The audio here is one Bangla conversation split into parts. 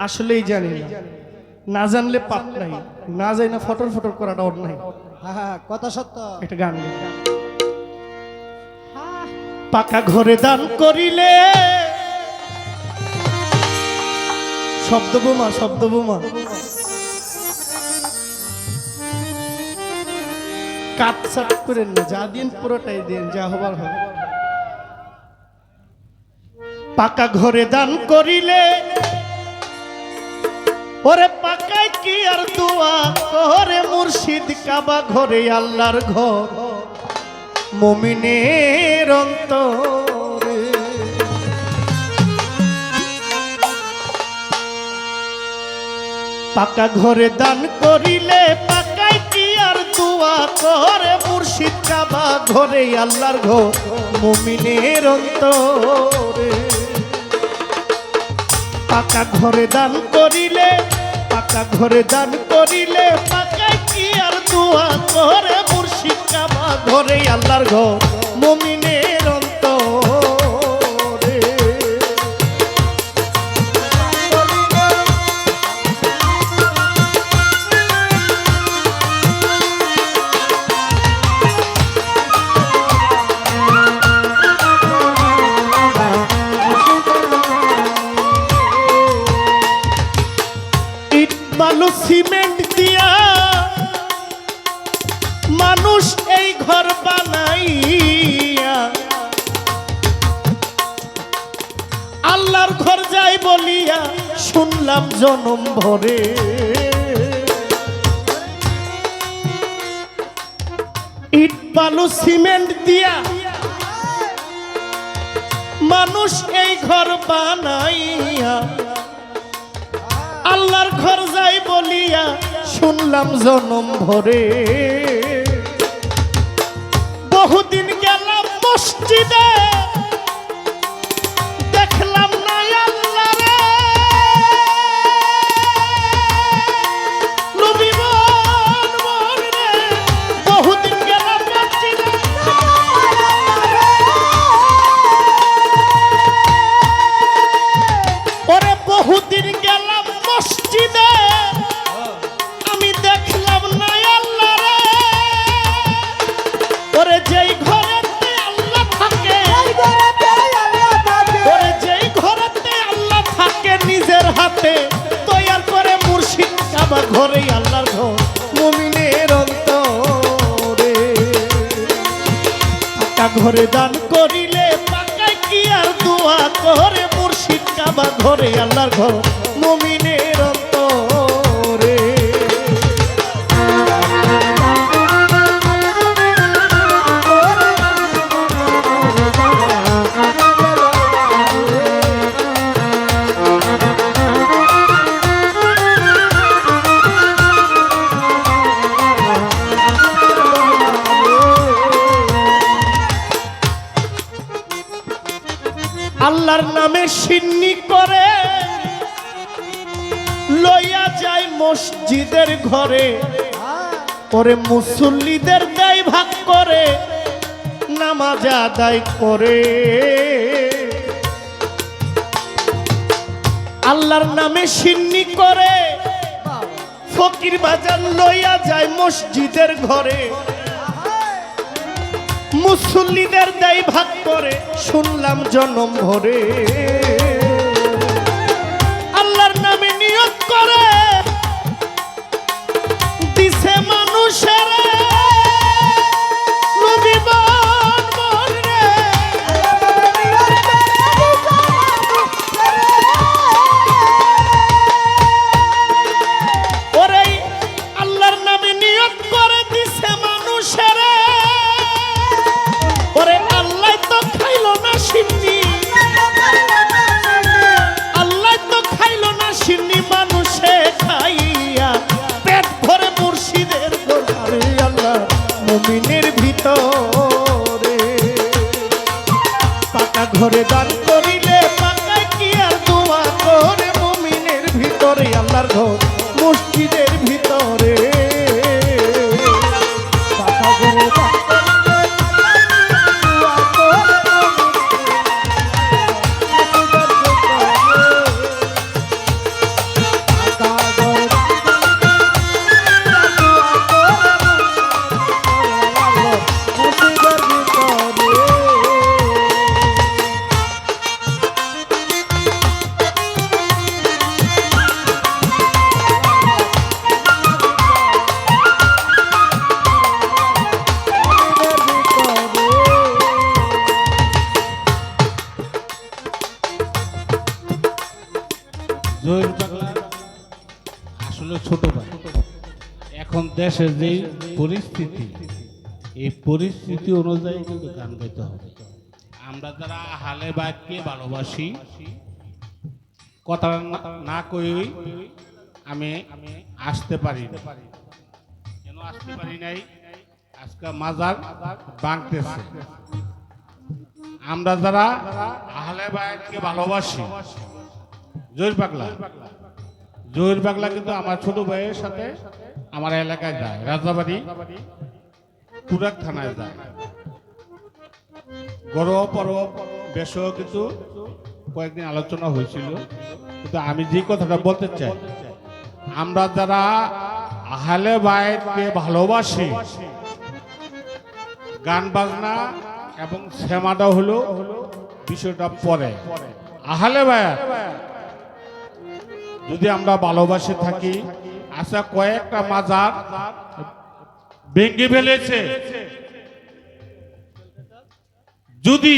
আসলেই জানি না। না জানলে পাপ নাই। না যাই না ফটর ফটর করাটা ওর নাই হ্যাঁ হ্যাঁ কথা সত্য। একটা গান। পাকা ঘরে দান করিলে। শব্দ বোমা শব্দ বোমা। কাট সাট করেন না যা দিন পুরোটাই দিন যা হবার হবে। পাকা ঘরে দান করিলে। ওরে পাকায় কি আর দোয়া? করে মুর্শিদ কাবা ঘরে আল্লাহর ঘর। মমিনের অন্তরে। পাকা ঘরে দান করিলে পাকায় কি আর দোয়া? করে মুর্শিদ কাবা ঘরে আল্লাহর ঘর। মমিনের অন্তরে। পাকা ঘরে দান করিলে পাকা ঘরে দান করিলে পাকায় কি আর দোয়া করে মুর্শিদ কাবা ঘরে আল্লাহর ঘর, মমিনের অন্তরে। আল্লাহর ঘর যাই বলিয়া শুনলাম জনম ভরে। ইট, বালু, সিমেন্ট দিয়া মানুষ এই ঘর বানাইয়া আল্লাহর ঘর যাই বলিয়া শুনলাম জনম ভরে। বহুদিন গেলাম মসজিদে আল্লাহর ঘর মুমিনের অন্তরে। পাকা ঘরে দান করিলে পাকায় কি আর দোয়া করে? মুর্শিদ কাবা ঘরে আল্লাহর ঘর আল্লাহর নামে সিন্নি করে, লইয়া যায় মসজিদের ঘরে। পরে মুসল্লিদের দায় ভাগ করে, নামাজ আদায় করে। আল্লাহর নামে সিন্নি করে, ফকির বাজার লইয়া যায় মসজিদের ঘরে। মুসল্লিদের দেয় ভাগ করে শুনলাম জনম ভরে। আল্লাহর নামে নিয়োগ করে দিছে মানুষের দেশের যে পরিস্থিতি, এই পরিস্থিতি অনুযায়ী কিন্তু গান গাইতে হবে। আমরা যারা হালে বাঘকে ভালোবাসি কথা না- কই আমি আসতে পারি কেন আসতে পারি নাই? আজকে মাজার বাঁধতেছে। আমরা যারা আহলে বায়াতকে ভালোবাসি, জহির পাগলা জহির পাগলা কিন্তু আমার ছোট ভাইয়ের সাথে আমার এলাকায় যায়। রাজাবাড়ি পুরাক থানায় যায়। গরব পরব বেশও কিন্তু কয়েকদিন আলোচনা হয়েছিল। কিন্তু আমি যে কথাটা বলতে চাই, আমরা যারা আহলে বায়াতকে ভালোবাসি, গান বাজনা এবং শ্যামাটা হলো বিষয়টা পরে। আহলে বায়াত যদি আমরা ভালোবাসে থাকি আচ্ছা কয়েকটা মাজার ভেঙে ফেলেছে। যদি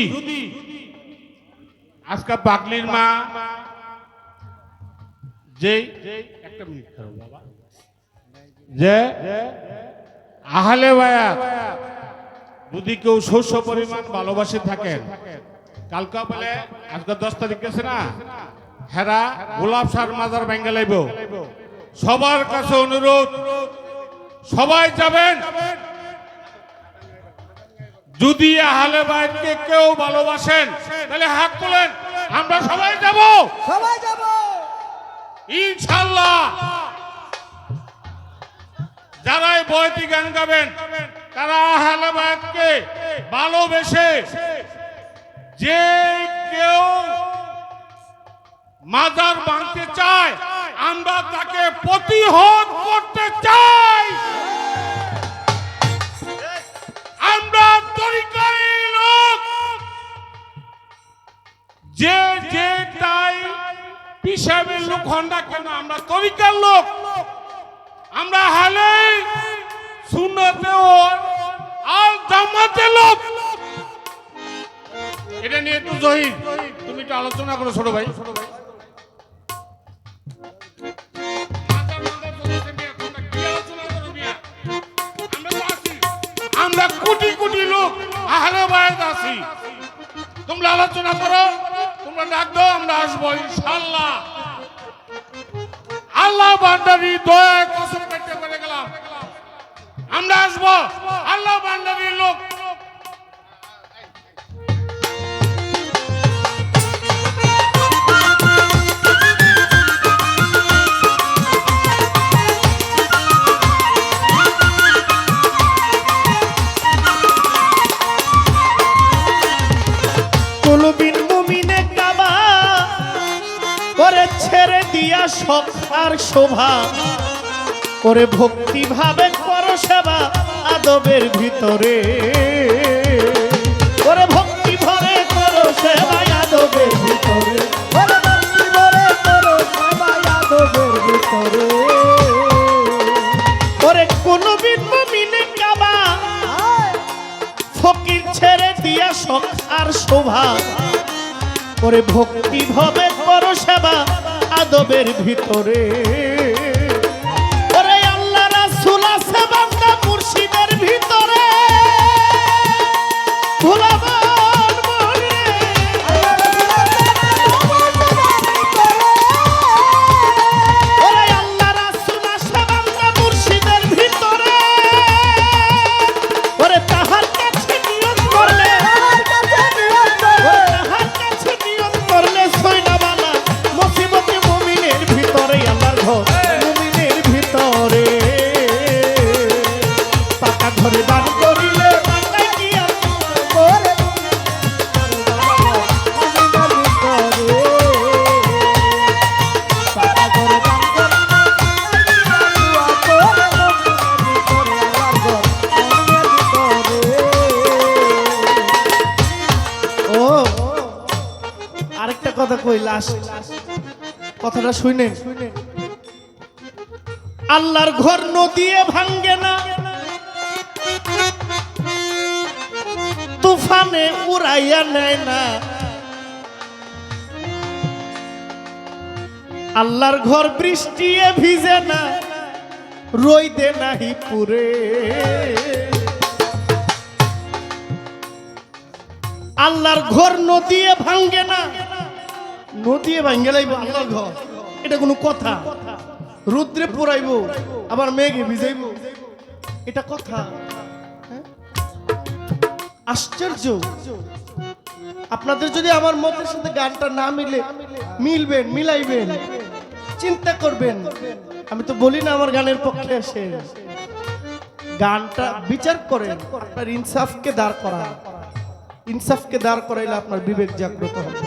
আজকে পাগলির মা যে একটা মিনিট যে আহলে বায়াত যদি কেউ শস্য পরিমাণ ভালোবাসে থাকেন, কালকা বলে আজকে দশ তারিখ গেছে না, হেরা গোলাপ সার মাজার ভেঙ্গে লাইব। সবার কাছে অনুরোধ সবাই যাবেন। যদি আহলে বাইরকে কেউ ভালোবাসেন তাহলে হাত তোলেন আমরা সবাই যাব। সবাই যাব। ইনশাল্লাহ যারা বয়তি গান গাবেন তারা আহলে বাইতকে ভালোবেসে যে কেউ মাজার বাঁধতে চায় আমরা তাকে প্রতিহত করতে চাই। আমরা তরিকারি লোক। যে যে তাই পিসাবের লোক হন কেন? আমরা তরিকার লোক। আমরা হালে সুন্নতে আর জামাতে লোক। এটা নিয়ে একটু জহির। তুমি একটু আলোচনা করো ছোট ভাই ছোট ভাই। ইনশাল্লাহ। আল্লাহ বান্দারি দয়া শোভা। করে ভক্তি ভাবে করো সেবা আদবের ভিতরে। করে ভক্তি ভরে করো সেবা আদবের ভিতরে। ভিতরে ফকির ছেড়ে দিয়া শোভা। করে ভক্তি ভাবে করো সেবা আদবের ভিতরে। কথাটা শুনেন। আল্লাহর ঘর নদীয়ে ভাঙ্গে না। তুফানে উড়াইয়া নেয় না। আল্লাহর ঘর বৃষ্টিয়ে ভিজে না। রইদে নাহি পুরে। আল্লাহর ঘর নদীয়ে ভাঙ্গে না। নদীয়ে ভাঙ্গে লাইব আল্লাহর ঘর। এটা কোনো কথা। রুদ্রে পুরাইব, আবার মেঘে ভিজাইব। এটা কথা। হ্যাঁ? আশ্চর্য। আপনাদের যদি আমার মতের সাথে গানটা না মিলে, মিলবেন, মিলাইবেন, চিন্তা করবেন। আমি তো বলি না আমার গানের পক্ষে আসে গানটা বিচার করেন আপনার ইনসাফকে দাঁড় করা। ইনসাফকে দাঁড় করাইলে আপনার বিবেক জাগ্রত হবে।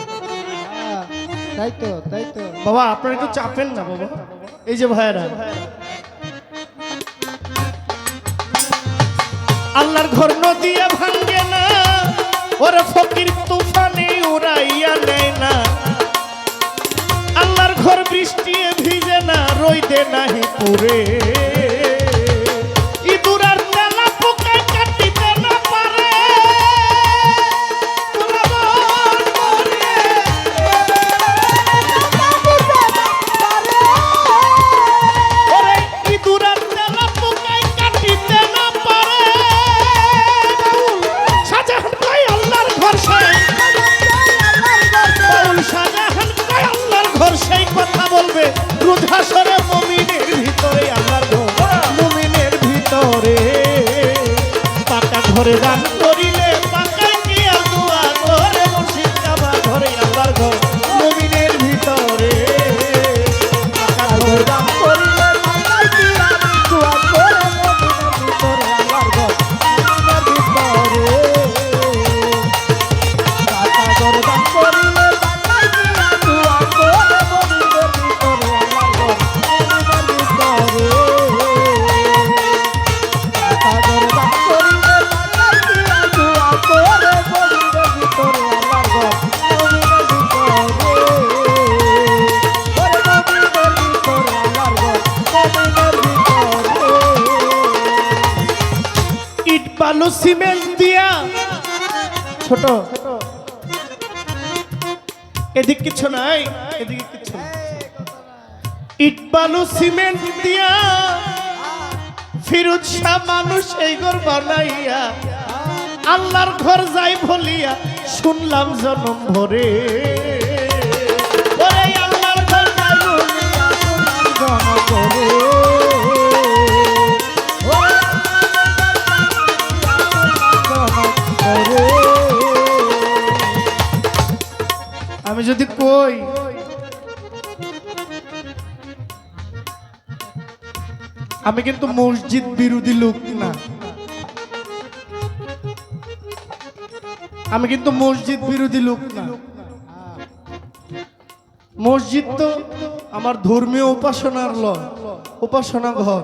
তাই তো তাই তো। বাবা, আপনারা একটু চাপেন না, বাবা। এই যে ভাইয়েরা। আল্লাহর ঘর নদিয়া ভাঙ্গে না, ওরা ফকির তুফানে উড়াইয়া নেয় না। আল্লাহর ঘর বৃষ্টি ভিজে না রইদে নাহি পুরে ছোট এদিক কিছু নাই, এদিকে কিছু। ইট বালু সিমেন্ট দিয়া, ফিরুজ শাহ মানুষ এই ঘর বানাইয়া, আল্লাহর ঘর যাই বলিয়া, শুনলাম জনম ভরে যদি কই? আমি কিন্তু মসজিদ বিরোধী লোক না। আমি কিন্তু মসজিদ বিরোধী লোক না। মসজিদ তো আমার ধর্মীয় উপাসনার ল উপাসনা ঘর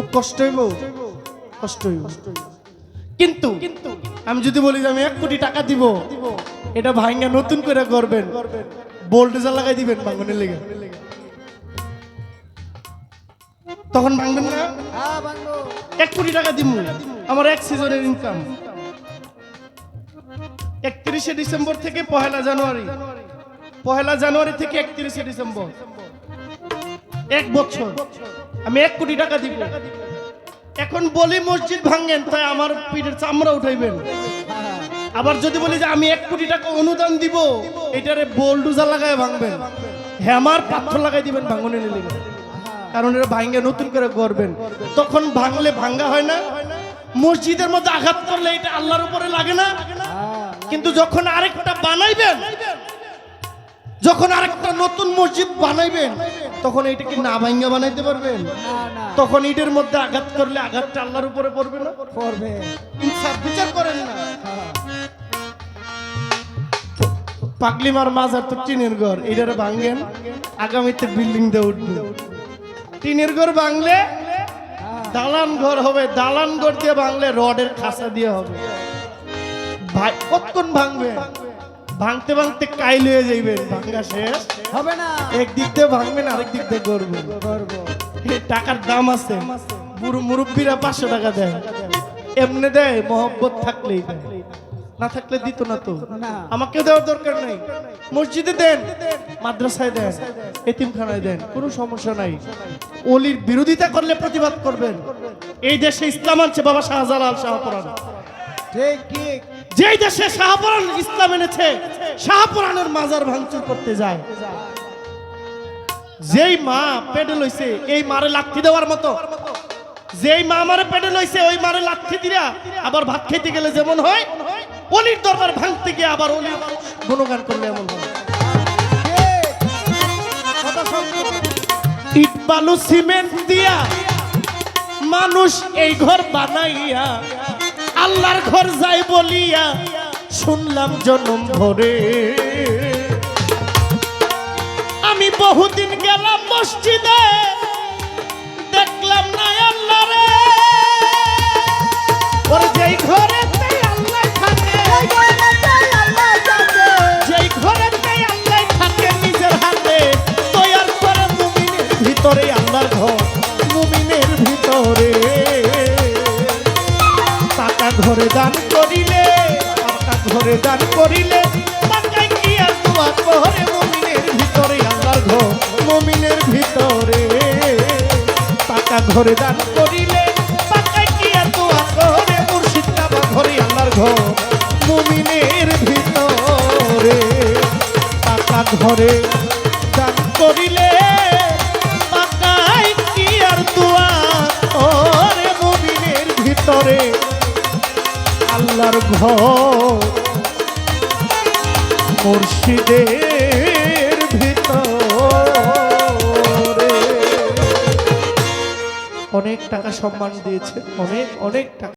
খুব কষ্ট হইব কষ্ট হইব কিন্তু আমি যদি বলি যে আমি এক কোটি টাকা দিব, এটা ভাঙ্গা নতুন করে করবেন বোল্টেজা লাগাই দিবেন ভাঙনের লেগে। তখন ভাঙবেন না? এক কোটি টাকা দিব আমার এক সিজনের ইনকাম একত্রিশে ডিসেম্বর থেকে পহেলা জানুয়ারি। পহেলা জানুয়ারি থেকে একত্রিশে ডিসেম্বর। এক বছর। আমি এক কোটি টাকা দিব। এখন বলি মসজিদ ভাঙেন, তাই আমার পিঠের চামড়া উঠাইবেন। আবার যদি বলি যে আমি এক কোটি টাকা অনুদান দিব, এটারে বোলডুজা লাগায় ভাঙবেন। হ্যামার পাথর লাগাই দিবেন, ভাঙনে নিলে কারণ এটা ভাঙে, নতুন করে করবেন তখন ভাঙলে ভাঙ্গা হয় না। মসজিদের মধ্যে আঘাত করলে এটা আল্লাহর উপরে লাগে না। কিন্তু যখন আরেকটা বানাইবেন, যখন আরেকটা নতুন মসজিদ বানাইবেন তখন এটা কি না ভাঙ্গা বানাইতে পারবেন? না না। তখন ইটের মধ্যে আঘাত করলে আঘাতটা আল্লাহর উপরে পড়বে না? করবে ইনসাফ বিচার করেন না। পাগলিমার মাজার তো টিনের ঘর এটারে ভাঙেন আগামীতে বিল্ডিং দিয়ে উঠবে টিনের ঘর ভাঙলে দালান ঘর হবে দালান ঘর দিয়ে ভাঙলে রডের খাসা দিয়ে হবে। ভাই কতক্ষণ ভাঙবে? ভাঙতে ভাঙতে কাইল হয়ে যাইবেন ভাঙ্গা শেষ। হবে না। এক দিক দিয়ে ভাঙবেন আরেক দিক দিয়ে করবেন করব টাকার দাম আছে। মুরব্বীরা পাঁচশো টাকা দেয়। এমনি দেয় মহব্বত থাকলেই দেয়। না থাকলে দিত না তো। আমাকে দেওয়ার দরকার নেই। মসজিদে দেন মাদ্রাসায় দেন এতিমখানায় দেন কোনো সমস্যা নাই। অলির বিরোধিতা করলে প্রতিবাদ করবেন। এই দেশে ইসলাম আনছে বাবা শাহজালাল শাহপুরান ঠিক ঠিক। যেই দেশে শাহপুরান ইসলাম এনেছে, শাহপুরানের মাজার ভাঙচুর করতে যায়। যেই মা পেটে লইছে, এই মারে লাথি দেওয়ার মতো। যেই মা মারে পেটে লইছে, ওই মারে লাথি দিয়া আবার ভাত খেতে গেলে যেমন হয়, অলির দরবার ভাঙতে গিয়ে আবার অলির গুণগান করলে এমন হয়। ইট বালু সিমেন্ট দিয়া মানুষ এই ঘর বানাইয়া আল্লাহর ঘর যাই বলিয়া শুনলাম জনম ভরে। আমি বহুদিন গেলাম মসজিদে, দেখলাম না আল্লাহরে। ঘরে ঘরে দান করিলে পাকা ঘরে দান করিলে মুমিনের ভিতরে, আল্লাহর ঘর ঘরে দান করিলে করে মুর্শিদ ঘরে আল্লাহর ঘর মুমিনের ভিতরে। পাকা ঘরে দান করিলে পাকায় কি আর দোয়া করে মুমিনের ভিতরে। আল্লাহর ঘর মুর্শিদের অনেক টাকা সম্মান দিয়েছে অনেক অনেক টাকা।